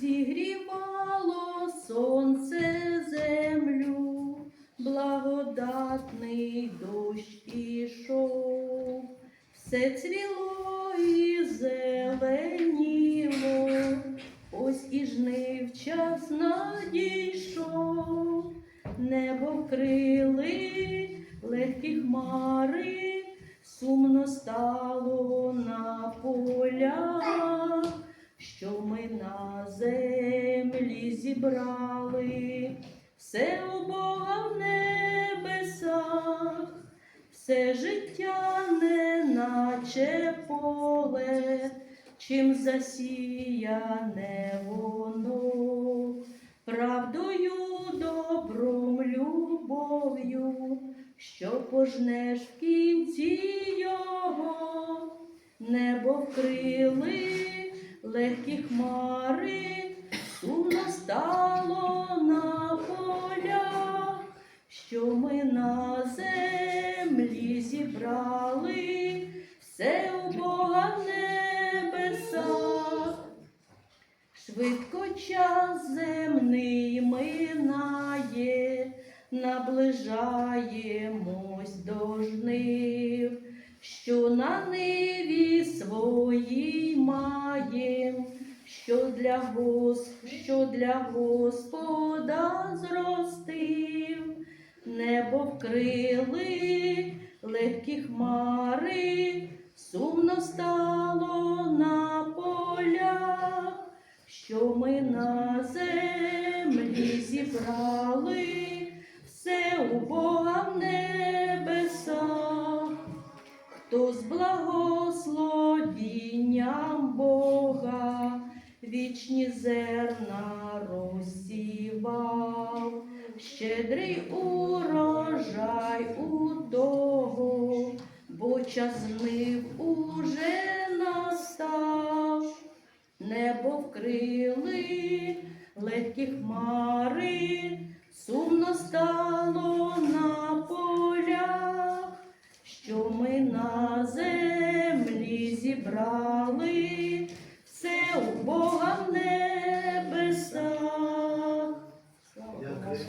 Зігрівало сонце землю, благодатний дощ ішов, все цвіло і зеленіло, ось і жнив час надійшов, небо вкрили легкі хмари, сумно стало на полях зібрали, все у Бога в небесах, все життя не наче поле, чим засіяне воно, правдою, добром, любов'ю, що пожнеш в кінці його, небо вкрили легкі хмари, сумно стало на полях, що ми на землі зібрали, все у Бога в небесах. Швидко час земний минає, наближаємось до жнив, що на ниві для гос, що для Господа зростив, небо вкрили легкі хмари, сумно стало на полях, що ми на землі зібрали, все у Бога в небесах. Хто з благословінням вічні зерна розсівав, щедрий урожай у того, бо час жнив уже настав, небо вкрили легкі хмари, сумно стало